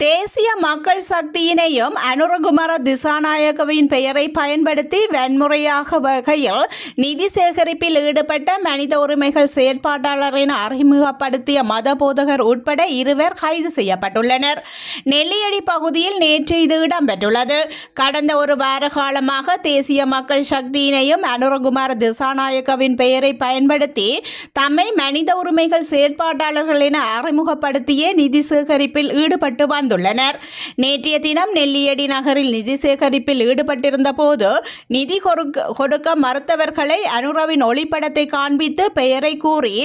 தேசிய மக்கள் சக்தியினையும் அனுரகுமார திசாநாயகவின் பெயரை பயன்படுத்தி வன்முறையாக வகையில் நிதி சேகரிப்பில் ஈடுபட்ட மனித உரிமைகள் செயற்பாட்டாளரின் அறிமுகப்படுத்திய மத போதகர் உட்பட இருவர் கைது செய்யப்பட்டுள்ளனர். நெல்லியடி பகுதியில் நேற்று இது இடம்பெற்றுள்ளது. கடந்த ஒரு வார காலமாக தேசிய மக்கள் சக்தியினையும் அனுரகுமார திசாநாயகவின் பெயரை பயன்படுத்தி தம்மை மனித உரிமைகள் செயற்பாட்டாளர்கள் என அறிமுகப்படுத்திய நிதி சேகரிப்பில் ஈடுபட்டு வந்துள்ளனர் நேற்றைய தினம் நெல்லியடி நகரில் நிதி சேகரிப்பில் ஈடுபட்டிருந்த போது நிதி கொடுக்க கொடுக்க மறுத்தவர்களை அனுராவின் ஒளிப்படத்தை காண்பித்து பெயரை கூறி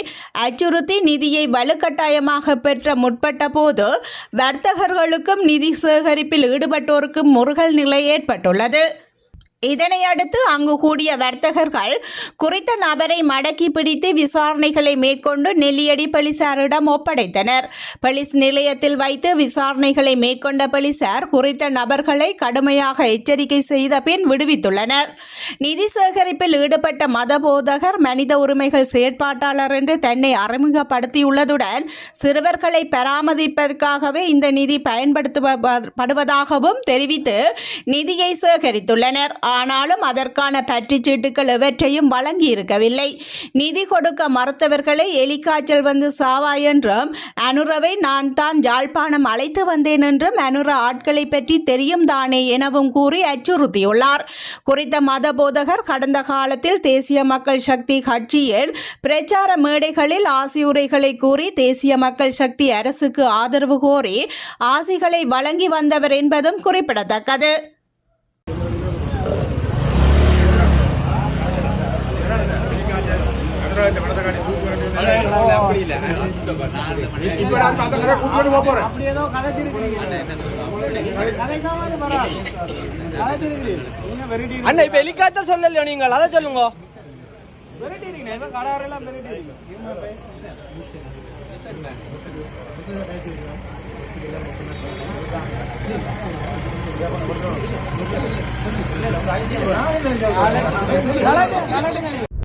அச்சுறுத்தி நிதியை வலுக்கட்டாயமாக பெற்ற முற்பட்ட போது வர்த்தகர்களுக்கும் நிதி சேகரிப்பில் ஈடுபட்டோருக்கும் முருகல் நிலை ஏற்பட்டுள்ளது. இதனை அடுத்து அங்கு கூடிய வர்த்தகர்கள் குறித்த நபரை மடக்கி பிடித்து விசாரணைகளை மேற்கொண்டு நெல்லியடி போலீசாரிடம் ஒப்படைத்தனர். போலீஸ் நிலையத்தில் வைத்து விசாரணைகளை மேற்கொண்ட போலீசார் குறித்த நபர்களை கடுமையாக எச்சரிக்கை செய்த பின் விடுவித்துள்ளனர். நிதி சேகரிப்பில் ஈடுபட்ட மத போதகர் மனித உரிமைகள் செயற்பாட்டாளர் என்று தன்னை அறிமுகப்படுத்தியுள்ளதுடன் சிறுவர்களை பராமரிப்பதற்காகவே இந்த நிதி பயன்படுத்தப்படுவதாகவும் தெரிவித்து நிதியை சேகரித்துள்ளனர். ஆனாலும் அதற்கான பற்றுச்சீட்டுகள் எவற்றையும் வழங்கி இருக்கவில்லை நிதி கொடுக்க மறுத்தவர்களை எலிக்காய்ச்சல் வந்து சாவா என்றும் அனுரவை நான் தான் யாழ்ப்பாணம் அழைத்து வந்தேன் என்றும் அனுர ஆட்களை பற்றி தெரியும் தானே எனவும் கூறி அச்சுறுத்தியுள்ளார். குறித்த மத போதகர் கடந்த காலத்தில் தேசிய மக்கள் சக்தி கட்சியில் பிரச்சார மேடைகளில் ஆசியுரைகளை கூறி தேசிய மக்கள் சக்தி அரசுக்கு ஆதரவு கோரி ஆசிகளை வழங்கி வந்தவர் என்பதும் குறிப்பிடத்தக்கது. இப்ப நான் அந்த கடை கூட்டிட்டு போக போறேன். அப்படி ஏதோ கதைச்சிருக்கிறீங்க. கதைக்காம வராது கதைச்சிருக்கிறீங்க. நீங்க வெரைட்டி அண்ணா இப்ப எலிக்காய்ச்சல் சொல்லலையோ நீங்கள் அதை சொல்லுங்க. வெரைட்டி இருக்கீங்க இப்ப கடாரெல்லாம் வெரைட்டி இருக்கு கலட்டுங்க.